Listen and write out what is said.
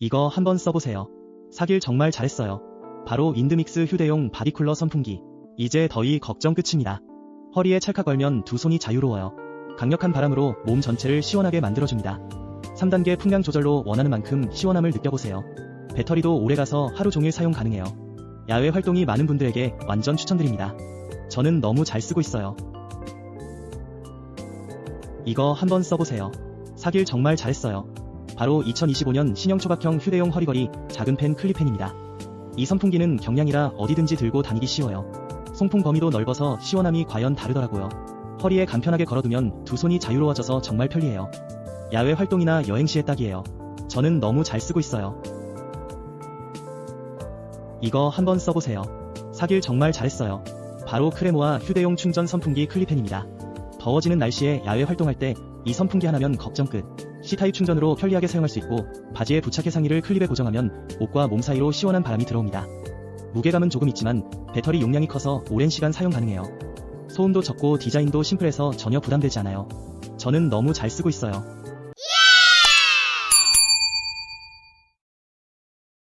이거 한번 써보세요. 사길 정말 잘했어요. 바로 인드믹스 휴대용 바디쿨러 선풍기. 이제 더위 걱정 끝입니다. 허리에 찰칵 걸면 두 손이 자유로워요. 강력한 바람으로 몸 전체를 시원하게 만들어줍니다. 3단계 풍량 조절로 원하는 만큼 시원함을 느껴보세요. 배터리도 오래가서 하루 종일 사용 가능해요. 야외 활동이 많은 분들에게 완전 추천드립니다. 저는 너무 잘 쓰고 있어요. 이거 한번 써보세요. 사길 정말 잘했어요. 바로 2025년 신형 초박형 휴대용 허리걸이 작은 펜 클립펜입니다. 이 선풍기는 경량이라 어디든지 들고 다니기 쉬워요. 송풍 범위도 넓어서 시원함이 과연 다르더라고요. 허리에 간편하게 걸어두면 두 손이 자유로워져서 정말 편리해요. 야외 활동이나 여행 시에 딱이에요. 저는 너무 잘 쓰고 있어요. 이거 한번 써보세요. 사길 정말 잘했어요. 바로 크레모아 휴대용 충전 선풍기 클립펜입니다. 더워지는 날씨에 야외 활동할 때 이 선풍기 하나면 걱정 끝. C타입 충전으로 편리하게 사용할 수 있고 바지에 부착해 상의를 클립에 고정하면 옷과 몸 사이로 시원한 바람이 들어옵니다. 무게감은 조금 있지만 배터리 용량이 커서 오랜 시간 사용 가능해요. 소음도 적고 디자인도 심플해서 전혀 부담되지 않아요. 저는 너무 잘 쓰고 있어요.